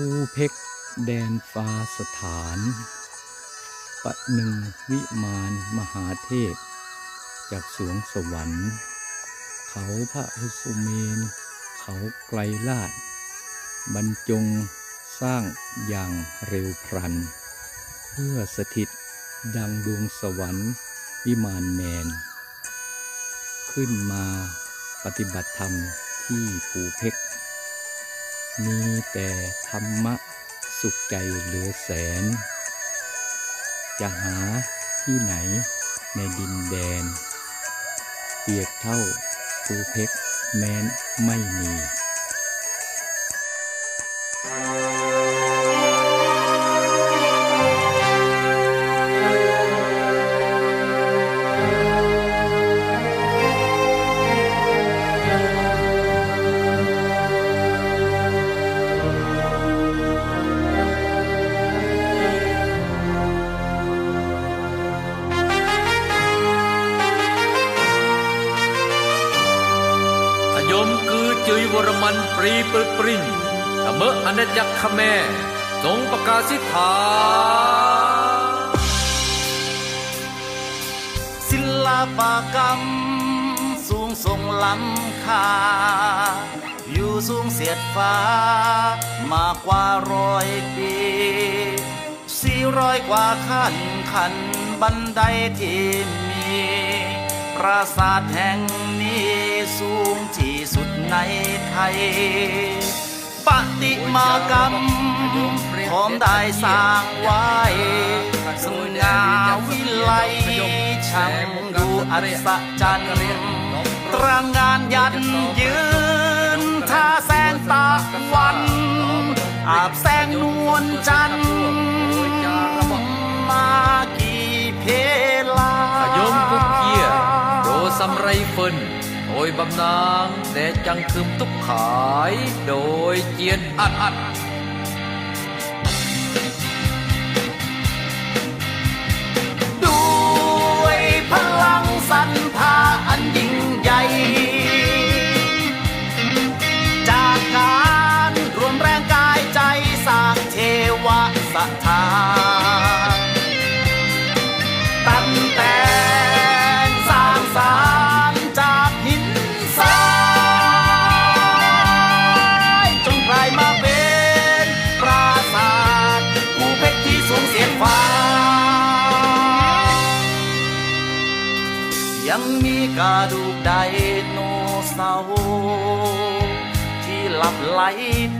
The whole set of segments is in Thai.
ภูเพกแดนฟ้าสถาน ปะหนึ่งวิมานมหาเทพ จากสวงสวรรค์ เขาพระสุเมน เขาไกลลาด บรรจงสร้างอย่างเร็วพรัน เพื่อสถิตดังดวงสวรรค์วิมานแมน ขึ้นมาปฏิบัติธรรมที่ภูเพก มีแต่ธรรมะสุขใจเหลือแสน จะหาที่ไหนในดินแดน เปียกเท่าภูเพกแม้นไม่มี รีปรปริงขะเมอะอเนจักขแม่ทรงประกาศสิทธาศิลปกรรม สูงส่งล้ำค่า อยู่สูงเสียดฟ้ามากกว่าร้อยปีสี่ร้อยกว่าขั้นขันบันไดที่มี ปราสาทแห่ง สูงที่สุดในไทย ปฏิมากรรมพร้อมได้สร้างไว้สง่าวิไลช่างดูอัศจรรย์ตรางงานยันยืนท่าแสงตะวัน อาบแสงนวลจันทร์มากี่เพลาขยมกุกเกียโดสำไรเฟิน ยบำนางแต่จังคืมทุกขาย โดยเจียนอัดอัดด้วยพลังสัน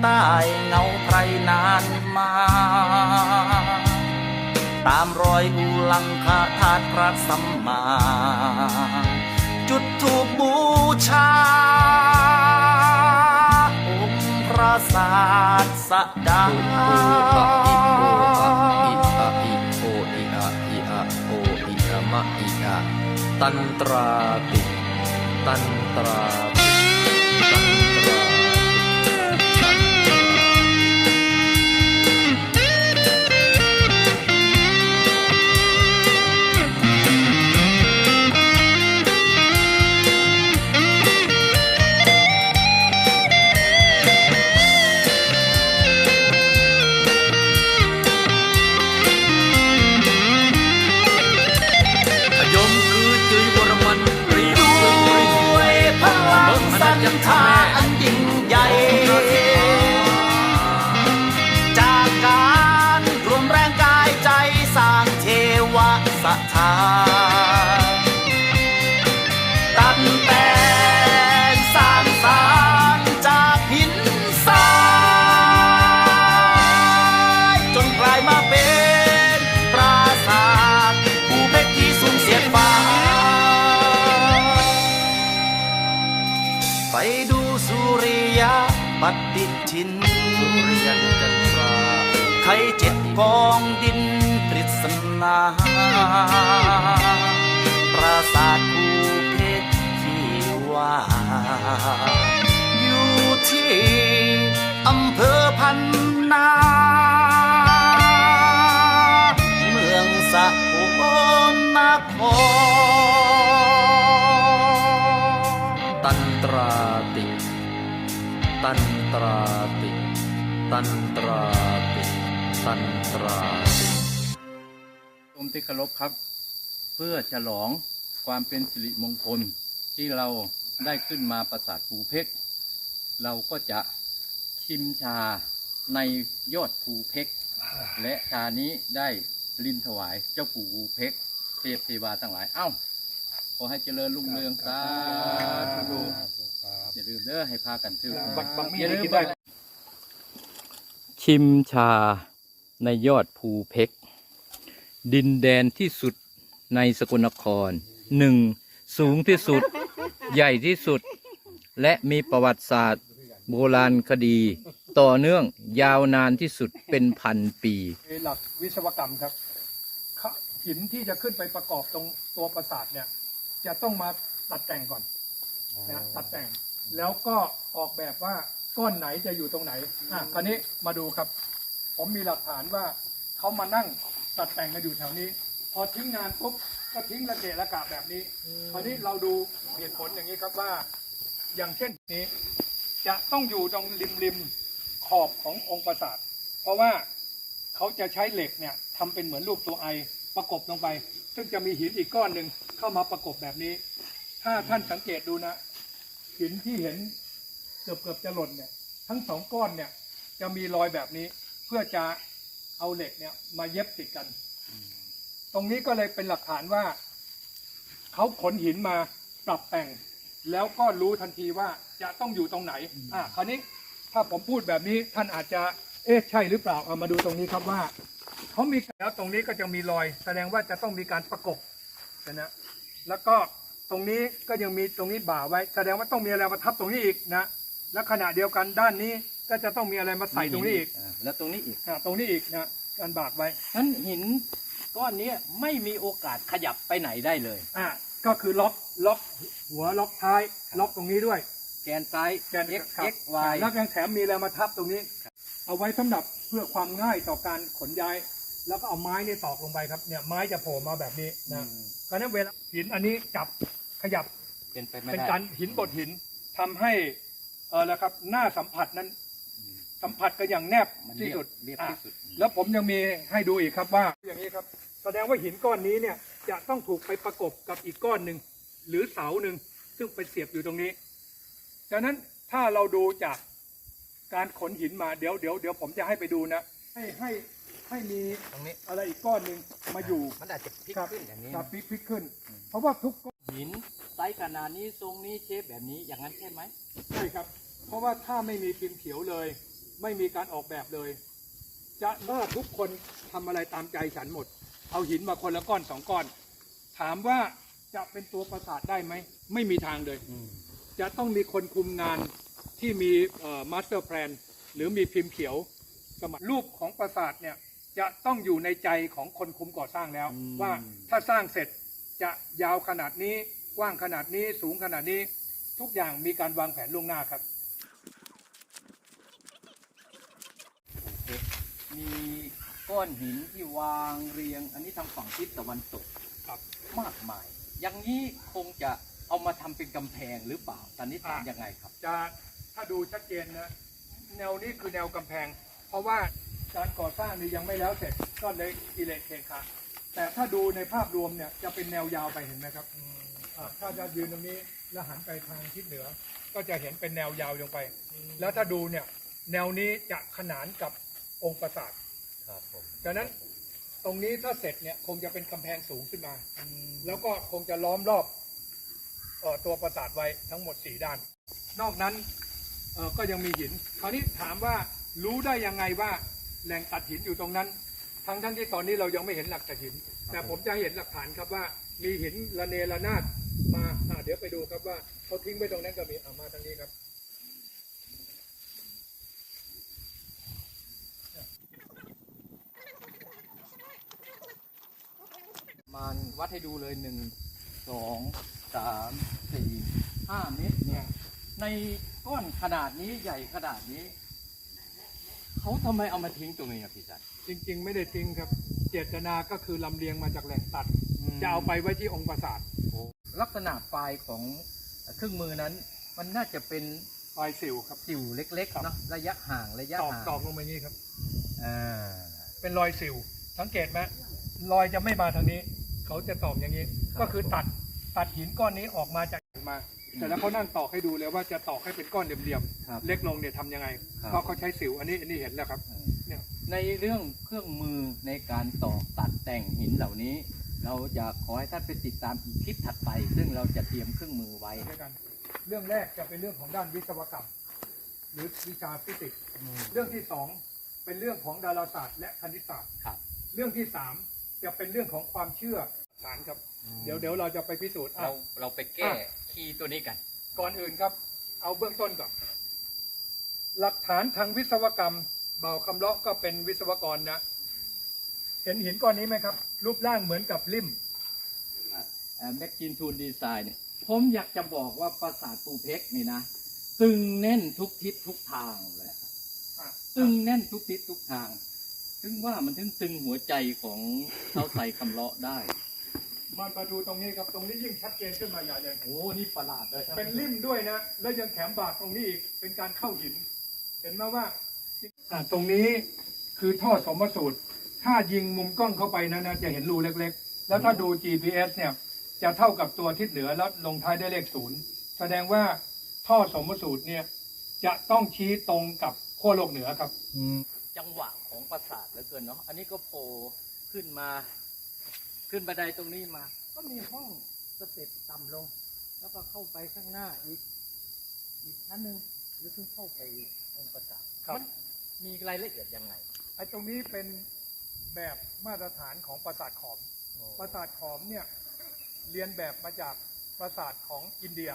ใต้เงาไพรนานมา ตามรอยอูลังคาธาตุพระสัมมา จุดถูกบูชา องค์พระศาสดาตันตราติ ตันตราะปฏิทินสุริยันจันทราไข่เจ็ดกองดินปริศนาปราสาทภูเพชรที่ว่าอยู่ที่อำเภอพันนาเมืองสกลนคร ตราติ ตันตราติ ตันตราติตันตราติชมที่เคารพครับ เพื่อฉลองความเป็นสิริมงคลที่เราได้ขึ้นมาปราสาทภูเพกเราก็จะชิมชาในยอดภูเพกและชานี้ได้ลินถวายเจ้าปู่ภูเพกเทพเทวาทั้งหลาย เอ้า ขอให้เจริญรุ่งเรืองสาธุอย่าลืมเด้อให้พากันถือบักบักมี่อย่าลืมกินได้ชิมชาในยอดภูเพกดินแดนที่สุดในสกลนครหนึ่งสูงที่สุด ใหญ่ที่สุด และมีประวัติศาสตร์ โบราณคดี ต่อเนื่องยาวนานที่สุดเป็นพันปี หลักวิศวกรรมครับขะหินที่จะขึ้นไปประกอบตรงตัวปราสาทเนี่ย จะต้องมาตัดแต่งก่อนนะตัดแต่งแล้วก็ออกแบบว่าก้อนไหนจะอยู่ตรงไหนอะคราวนี้มาดูครับ ผมมีหลักฐานว่าเขามานั่งตัดแต่งกันอยู่แถวนี้ พอทิ้งงานปุ๊บก็ทิ้งระเกะระกะแบบนี้คราวนี้เราดูเหตุผลอย่างนี้ครับว่า อย่างเช่นนี้ จะต้องอยู่ตรงริมริมขอบขององค์ปราสาทเพราะว่าเขาจะใช้เหล็กเนี่ยทำเป็นเหมือนรูปตัวไอประกบลงไป ซึ่งจะมีหินอีกก้อนหนึ่งเข้ามาประกบแบบนี้ ถ้าท่านสังเกตดูนะ หินที่เห็นเกือบเกือบจะหล่นเนี่ย ทั้งสองก้อนเนี่ย จะมีรอยแบบนี้เพื่อจะเอาเหล็กเนี่ย มาเย็บติดกัน ตรงนี้ก็เลยเป็นหลักฐานว่าเขาขนหินมาปรับแต่ง แล้วก็รู้ทันทีว่าจะต้องอยู่ตรงไหน อะคราวนี้ถ้าผมพูดแบบนี้ท่านอาจจะเอ๊ะใช่หรือเปล่าเอามาดูตรงนี้ครับว่า เขามีแล้วตรงนี้ก็จะมีรอย แสดงว่าจะต้องมีการประกบนะแล้วก็ตรงนี้ก็ยังมีตรงนี้บ่าไว้ แสดงว่าต้องมีอะไรมาทับตรงนี้อีกนะและขณะเดียวกันด้านนี้ก็จะต้องมีอะไรมาใส่ตรงนี้อีกแล้วตรงนี้อีกอะตรงนี้อีกนะการบากไว้นั้นหินก้อนนี้ไม่มีโอกาสขยับไปไหนได้เลย อะก็คือล็อกล็อกหัวล็อกท้ายล็อกตรงนี้ด้วย แกนซ้าย แกน x ครับ x y แล้วยังแถมมีอะไรมาทับตรงนี้ เอาไว้สำหรับเพื่อความง่ายต่อการขนย้าย แล้วก็เอาไม้นี่ตอกลงไปครับเนี่ยไม้จะโผล่มาแบบนี้นะเพราะฉะนั้นเวลาหินอันนี้จับขยับเป็นไปไม่เป็นได้การหินบดหินทำให้เออแล้วครับหน้าสัมผัสนั้น สัมผัสกันอย่างแนบมันที่เรียบสุดเรียบอะ ที่สุด แล้วผมยังมีให้ดูอีกครับว่าอย่างนี้ครับ แสดงว่าหินก้อนนี้เนี่ยจะต้องถูกไปประกบกับอีกก้อนหนึ่งหรือเสาหนึ่งซึ่งไปเสียบอยู่ตรงนี้ดังนั้นถ้าเราดูจากการขนหินมาเดี๋ยวเดี๋ยวเดี๋ยวผมจะให้ไปดูนะให้ให้ ให้มีตรงนี้อะไรอีกก้อนหนึ่งมาอยู่ มันอาจจะพลิกครับ ขึ้นอย่างนี้ครับพลิกพลิกขึ้น เพราะว่าทุกก้อนหินไซส์ขนาดนี้ทรงนี้เชฟแบบนี้อย่างนั้นใช่ไหมใช่ครับ เพราะว่าถ้าไม่มีพิมพ์เขียวเลย ไม่มีการออกแบบเลย จะว่าทุกคนทำอะไรตามใจฉันหมด เอาหินมาคนละก้อนสองก้อน ถามว่าจะเป็นตัวประสาทได้ไหม ไม่มีทางเลย จะต้องมีคนคุมงานที่มีมาสเตอร์แพลนหรือมีพิมพ์เขียวสมัครรูปของปราสาทเนี่ย จะต้องอยู่ในใจของคนคุมก่อสร้างแล้ว อืม ว่าถ้าสร้างเสร็จจะยาวขนาดนี้กว้างขนาดนี้สูงขนาดนี้ทุกอย่างมีการวางแผนล่วงหน้าครับ มีก้อนหินที่วางเรียง อันนี้ทางฝั่งทิศตะวันตกครับ มากมาย อย่างนี้คงจะเอามาทำเป็นกำแพงหรือเปล่าสันนิษฐานอะยังไงครับ จะถ้าดูชัดเจนนะแนวนี้คือแนวกำแพง เพราะว่า การก่อสร้างนี่ยังไม่แล้วเสร็จก็เลยกิเลสเคคะแต่ถ้าดูในภาพรวมเนี่ยจะเป็นแนวยาวไปเห็นไหมครับอ่าถ้าจะยืนตรงนี้แล้วหันไปทางทิศเหนือ ก็จะเห็นเป็นแนวยาวลงไป แล้วถ้าดูเนี่ยแนวนี้จะขนานกับองค์ปราสาทครับผมดังนั้นตรงนี้ถ้าเสร็จเนี่ยคงจะเป็นกำแพงสูงขึ้นมา แล้วก็คงจะล้อมรอบเอ่อตัวปราสาทไว้ทั้งหมดสี่ด้าน นอกนั้นเอ่อก็ยังมีหิน คราวนี้ถามว่ารู้ได้ยังไงว่า แหล่งตัดหินอยู่ตรงนั้น ทั้งทั้งที่ตอนนี้เรายังไม่เห็นหลักตัดหิน แต่ผมจะให้เห็นหลักฐานครับว่า มีหินระเนระนาดมาอ่าเดี๋ยวไปดูครับว่าเขาทิ้งไว้ตรงนั้นก็มีเอามาทางนี้ครับมันวัดให้ดูเลยหนึ่งสองสามสี่ห้าเมตรเนี่ยในก้อนขนาดนี้ใหญ่ขนาดนี้ เขาทำไมเอามาทิ้งตรงนี้ครับพี่จันจริง ๆ ไม่ได้ทิ้งครับ เจตนาก็คือลำเลียงมาจากแหล่งตัดจะเอาไปไว้ที่องค์ปราสาทลักษณะปลายของเครื่องมือนั้น มันน่าจะเป็นรอยสิวครับ สิวเล็กๆเนาะระยะห่างระยะตอกห่างตอกลงมาอย่างนี้ครับ อ่าเป็นรอยสิว สังเกตไหมรอยจะไม่มาทางนี้ เขาจะตอกอย่างนี้ ก็คือตัดตัดหินก้อนนี้ออกมาจากมา แต่แล้วเขานั่งตอกให้ดูเลยว่าจะตอกให้เป็นก้อนเหลี่ยมครับๆเล็กลงเนี่ยทำยังไงครับ เพราะเขาใช้สิวอันนี้อันนี้เห็นแล้วครับ เนี่ย ในเรื่องเครื่องมือในการตอกตัดแต่งหินเหล่านี้ เราจะขอให้ท่านไปติดตามอีกคลิปถัดไป ซึ่งเราจะเตรียมเครื่องมือไว้ ด้วยกันเรื่องแรกจะเป็นเรื่องของด้านวิศวกรรม หรือวิชาฟิสิกส์เรื่องที่สองเป็นเรื่องของดาราศาสตร์ และคณิตศาสตร์ครับ เรื่องที่สามจะเป็นเรื่องของความเชื่อสารครับ เดี๋ยวเดี๋ยวเราจะไปพิสูจน์อะ เราเราไปแก้ คีย์ตัวนี้กัน ก่อนอื่นครับ เอาเบื้องต้นก่อน หลักฐานทางวิศวกรรม เบาคำเลาะก็เป็นวิศวกรนะ เห็นหินก้อนนี้ไหมครับ รูปร่างเหมือนกับลิ่มแม็กกินทูนดีไซน์เนี่ยผมอยากจะบอกว่าปราสาทปูเพกนี่นะตึงแน่นทุกทิศทุกทางเลยครับอะตึงแน่นทุกทิศทุกทาง ถึงว่ามันถึงตึงหัวใจของเท้าใส่คำเลาะได้ มามาดูตรงนี้ครับตรงนี้ยิ่งชัดเจนขึ้นมาใหญ่เลย โอ้นี่ประหลาดเลยครับเป็นลิ่มด้วยนะ แล้วยังแถมบากตรงนี้อีกเป็นการเข้าหิน เห็นไหมว่าอะตรงนี้คือท่อสมสูตร ถ้ายิงมุมกล้องเข้าไปนะนะจะเห็นรูเล็กๆ แล้วถ้าดู GPS เนี่ยจะเท่ากับตัวทิศเหนือแล้วลงท้ายด้วยเลขศูนย์แสดงว่าท่อสมสูตรเนี่ยจะต้องชี้ตรงกับขั้วโลกเหนือครับจังหวะของปราสาทเหลือเกินเนาะอันนี้ก็โผล่ขึ้นมา ขึ้นบันไดตรงนี้มา ก็มีห้องสเต็ปต่ำลง แล้วก็เข้าไปข้างหน้าอีก อีกชั้นหนึ่งหรือเพิ่งเข้าไปองค์ปราสาทครับมันมีรายละเอียดยังไงไอ้ตรงนี้เป็นแบบมาตรฐานของปราสาทขอม ปราสาทขอมเนี่ยเรียนแบบมาจากปราสาทของอินเดีย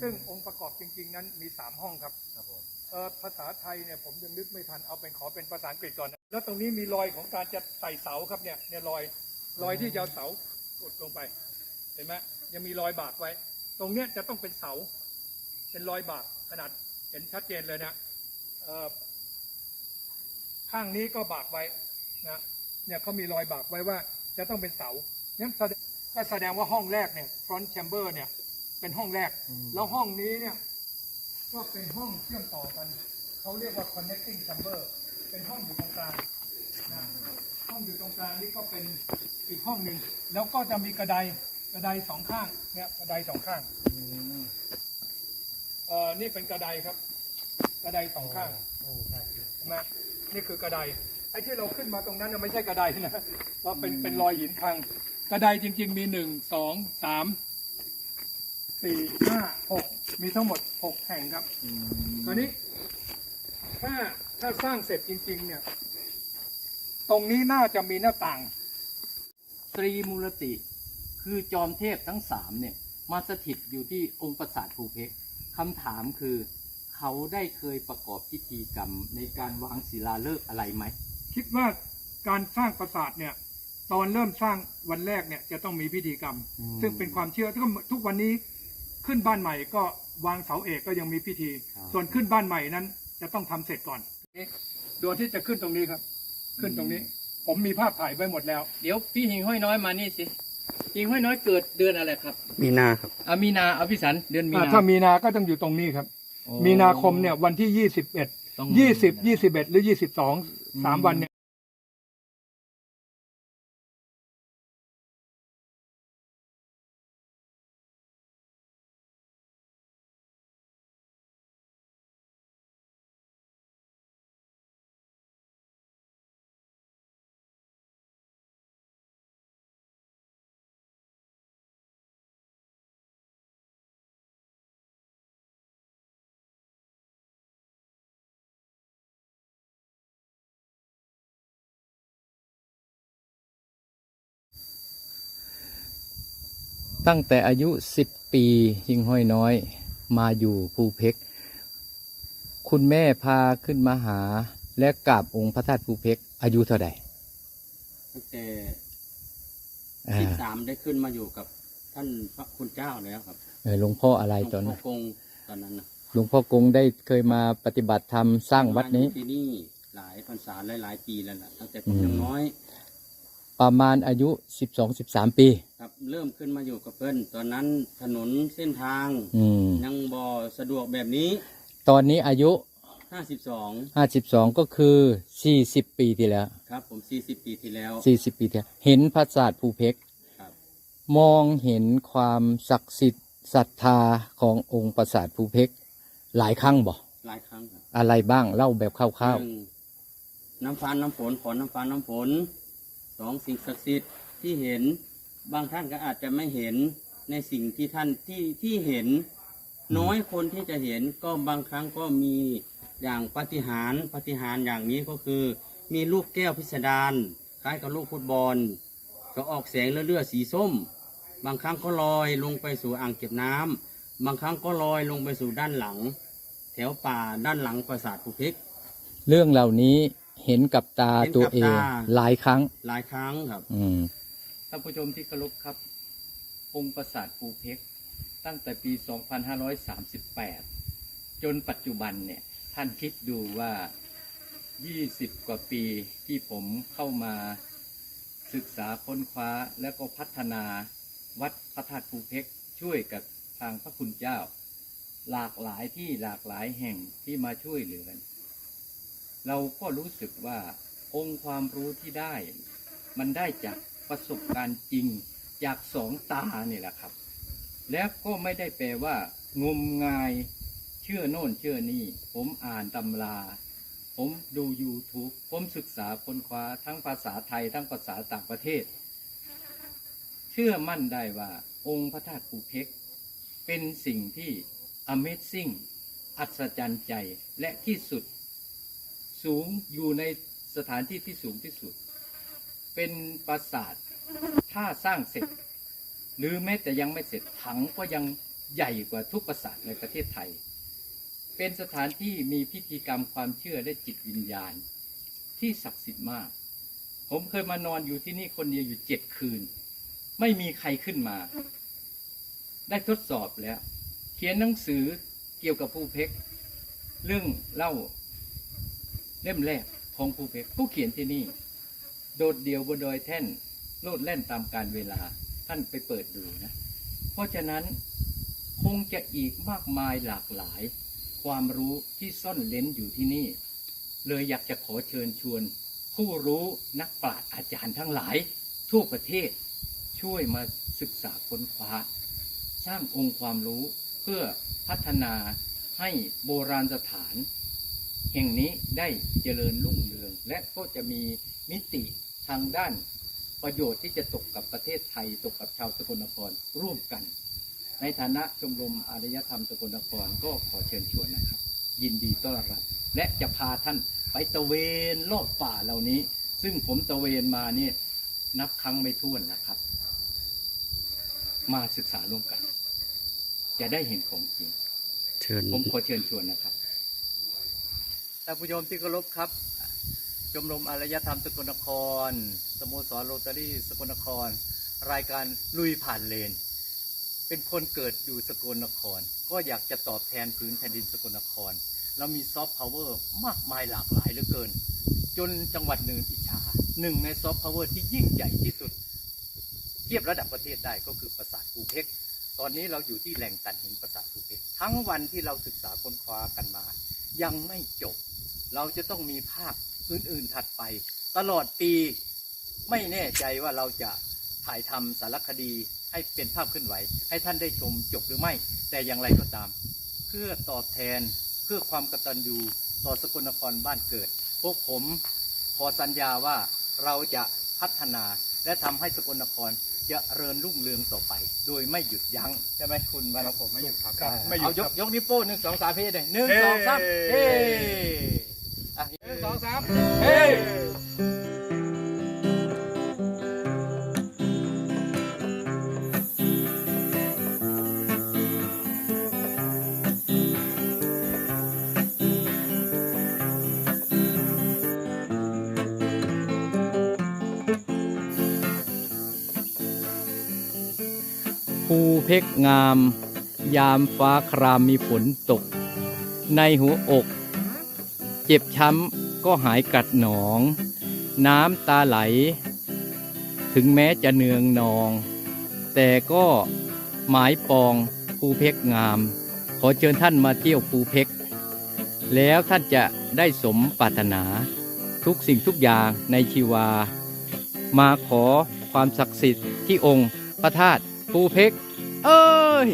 ซึ่งองค์ประกอบจริง ๆ นั้นมี3ห้องครับครับผมเอ่อภาษาไทยเนี่ยผมยังนึกไม่ทันเอาเป็นขอเป็นภาษาอังกฤษก่อนนะแล้วตรงนี้มีรอยของการจะใส่เสาครับเนี่ยเนี่ยรอย รอยที่จะเอาเสากดลงไป เห็นไหมยังมีรอยบากไว้ ตรงเนี้ยจะต้องเป็นเสา เป็นรอยบากขนาดเห็นชัดเจนเลยนะเอ่อข้างนี้ก็บากไว้นะเนี่ยเขามีรอยบากไว้ว่าจะต้องเป็นเสาเนี่ยแสดงก็แสดงว่าห้องแรกเนี่ย front chamber เนี่ย เป็นห้องแรก แล้วห้องนี้เนี่ย ก็เป็นห้องเชื่อมต่อกัน เขาเรียกว่า connecting chamber เป็นห้องอยู่ตรงกลางนะห้องอยู่ตรงกลางนี่ก็เป็น อีกห้องหนึ่งแล้วก็จะมีกระไดกระไดสองข้างเนี่ยกระไดสองข้างเอ่อนี่เป็นกระไดครับ กระไดสองข้างใช่ไหมนี่คือกระไดไอ้ที่เราขึ้นมาตรงนั้นน่ะไม่ใช่กระไดนะว่าเป็นเป็นรอยหินคัง กระไดจริง ๆ มีหนึ่งสองสามสี่ห้าหกมีทั้งหมดหกแห่งครับตอนนี้ ถ้าถ้าสร้างเสร็จจริง ๆ เนี่ย ตรงนี้น่าจะมีหน้าต่าง ตรีมูลติ คือจอมเทพทั้งสามเนี่ยมาสถิตอยู่ที่องค์ปราสาทภูเพกคำถามคือเขาได้เคยประกอบพิธีกรรมในการวางศิลาฤกษ์อะไรไหม คิดว่าการสร้างปราสาทเนี่ยตอนเริ่มสร้างวันแรกเนี่ยจะต้องมีพิธีกรรม อืมซึ่งเป็นความเชื่อทุกทุกวันนี้ขึ้นบ้านใหม่ก็วางเสาเอกก็ยังมีพิธี ครับ ส่วนขึ้นบ้านใหม่นั้นจะต้องทำเสร็จก่อนดวงที่จะขึ้นตรงนี้ครับ ขึ้นตรงนี้ ผมมีภาพถ่ายไว้หมดแล้ว เดี๋ยวพี่หิงห้อยน้อยมานี่สิหิงห้อยน้อยเกิดเดือนอะไรครับมีนาครับ อามีนาอภิสันเดือนมีอ่านาถ้ามีนาก็ต้องอยู่ตรงนี้ครับ โอ้ มีนาคมเนี่ยวันที่ยี่สิบเอ็ดต้อง ยี่สิบมีนายี่สิบเอ็ดหรือยี่สิบสองสามอืมวันเนี่ย ตั้งแต่อายุสิบปีหิงห้อยน้อย มาอยู่ภูเพกคุณแม่พาขึ้นมาหาและกราบองค์พระธาตุภูเพกอายุเท่าไหร่ตั้งแต่อ่าที่สามได้ขึ้นมาอยู่กับท่านพระคุณเจ้าแล้วครับเออหลวงพ่ออะไรหลวงตอนพ่นั้อนกงตอนนั้นนะหลวงพ่อกงได้เคยมาปฏิบัติธรรมสร้างวัดนี้มอยู่ที่นี่หลายพรรษาหลายหลายๆปีแล้วล่ะตั้งแต่ผมอืมยังน้อย ประมาณอายุสิบสองสิบสามปี ครับเริ่มขึ้นมาอยู่กับเพิ่นตอนนั้นถนนเส้นทางอืม ยังบ่สะดวกแบบนี้ ตอนนี้อายุห้าสิบสอง52 ก็คือ 40 ปีที่แล้ว ครับ ผมสี่สิบปีที่แล้ว 40 ปีที่แล้วเห็นพระศาสตร์ภูเพกครับ มองเห็นความศักดิ์สิทธิ์ศรัทธาขององค์ปราสาทภูเพกหลายครั้งบ่ หลายครั้งครับอะไรบ้างเล่าแบบคร่าวหนึ่งน้ำฟ้าน้ำฝนขอน้ำฟ้าน้ำฝนส องสิ่งศักดิ์สิทธิ์ที่เห็นบางท่านก็อาจจะไม่เห็นในสิ่งที่ท่านที่ที่เห็น น้อยคนที่จะเห็นก็บางครั้งก็มีอย่างปาฏิหารย์ปาฏิหารย์อย่างนี้ก็คือ มีลูกแก้วพิสดารคล้ายกับลูกฟุตบอล ก็ออกแสงเลือดๆสีส้ม บางครั้งก็ลอยลงไปสู่อ่างเก็บน้ำบางครั้งก็ลอยลงไปสู่ด้านหลัง แถวป่าด้านหลังปราสาทภูเพกเรื่องเหล่านี้ เห็นกับตาเห็นกับตัวเอง ตา หลายครั้ง หลายครั้งครับ อืม ท่านผู้ชมที่เคารพครับ องค์ปราสาทภูเพกตั้งแต่ปี 2538 จนปัจจุบันเนี่ย ท่านคิดดูว่า 20 กว่าปีที่ผมเข้ามาศึกษาค้นคว้าแล้วก็พัฒนาวัดพระธาตุภูเพกช่วยกับทางพระคุณเจ้า หลากหลายที่หลากหลายแห่งที่มาช่วยเหลือ เราก็รู้สึกว่าองค์ความรู้ที่ได้ มันได้จากประสบการณ์จริงจากสองตาเนี่ยแหละครับ แล้วก็ไม่ได้แปลว่า งมงายเชื่อโน่นเชื่อนี่ ผมอ่านตำรา ผมดู YouTube ผมศึกษาค้นคว้าทั้งภาษาไทย ทั้งภาษาต่างประเทศ เชื่อมั่นได้ว่า องค์พระธาตุภูเพกเป็นสิ่งที่ Amazing อัศจรรย์ใจและที่สุด สูงอยู่ในสถานที่ที่สูงที่สุด เป็นปราสาทถ้าสร้างเสร็จ หรือแม้แต่ยังไม่เสร็จถังก็ยังใหญ่กว่าทุกปราสาทในประเทศไทย เป็นสถานที่มีพิธีกรรมความเชื่อและจิตวิญญาณ ที่ศักดิ์สิทธิ์มาก ผมเคยมานอนอยู่ที่นี่คนเดียวอยู่เจ็ดคืน ไม่มีใครขึ้นมา ได้ทดสอบแล้ว เขียนหนังสือเกี่ยวกับภูเพกเรื่องเล่า เล่มแรกของภูเพกผู้เขียนที่นี่ โดดเดี่ยวบนดอยแท่นโลดแล่นตามการเวลาท่านไปเปิดดูนะ เพราะฉะนั้นคงจะอีกมากมายหลากหลาย ความรู้ที่ซ่อนเล้นอยู่ที่นี่ เลยอยากจะขอเชิญชวน ผู้รู้นักปราชญ์อาจารย์ทั้งหลาย ทั่วประเทศ ช่วยมาศึกษาค้นคว้า สร้างองค์ความรู้เพื่อพัฒนาให้โบราณสถาน แห่งนี้ได้เจริญรุ่งเรือง และก็จะมีมิติทางด้านประโยชน์ที่จะตกกับประเทศไทย ตกกับชาวสกลนครร่วมกัน ในฐานะชมรมอารยธรรมสกลนครก็ขอเชิญชวนนะครับ ยินดีต้อนรับ และจะพาท่านไปตะเวนรอบป่าเหล่านี้ ซึ่งผมตะเวนมาเนี่ยนับครั้งไม่ถ้วนนะครับ มาศึกษาร่วมกัน จะได้เห็นของจริง เชิญ ผมขอเชิญชวนนะครับ ท่านผู้ชมที่เคารพครับ ชมรมอารยธรรมสกลนคร สโมสรโรตารี่สกลนคร รายการลุยผ่านเลน เป็นคนเกิดอยู่สกลนคร ก็อยากจะตอบแทนพื้นแผ่นดินสกลนคร เรามีซอฟต์พาวเวอร์มากมายหลากหลายเหลือเกิน จนจังหวัดหนึ่งอิจฉาหนึ่งในซอฟต์พาวเวอร์ที่ยิ่งใหญ่ที่สุด เทียบระดับประเทศได้ก็คือปราสาทภูเพกตอนนี้เราอยู่ที่แหล่งตัดหินปราสาทภูเพกทั้งวันที่เราศึกษาค้นคว้ากันมา ยังไม่จบ เราจะต้องมีภาพอื่นๆถัดไป ตลอดปีไม่แน่ใจว่าเราจะถ่ายทำสารคดีให้เป็นภาพเคลื่อนไหว ให้ท่านได้ชมจบหรือไม่ แต่อย่างไรก็ตาม เพื่อตอบแทนเพื่อความกตัญญูต่อสกลนครบ้านเกิด พวกผมขอสัญญาว่าเราจะพัฒนาและทำให้สกลนครเจะเริญรุ่งเรืองต่อไป โดยไม่หยุดยั้งใช่ไหมคุณวรผมไม่หยุดครับครับไม่หยุเอาดยคกรับยกนิ้วโป้งหนึ่งสองสามเฮ้เลยหนึ่งสองสามเฮ้เฮ้อะ หนึ่งสองสามเฮ้ภูเพกงาม ยามฟ้าครามมีฝนตก ในหัวอก เจ็บช้ำก็หายกัดหนอง น้ำตาไหล ถึงแม้จะเนืองนอง แต่ก็หมายปองภูเพกงาม ขอเชิญท่านมาเที่ยวภูเพกแล้วท่านจะได้สมปรารถนา ทุกสิ่งทุกอย่างในชีวา มาขอความศักดิ์สิทธิ์ที่องค์พระธาตุภูเพกเอ้ย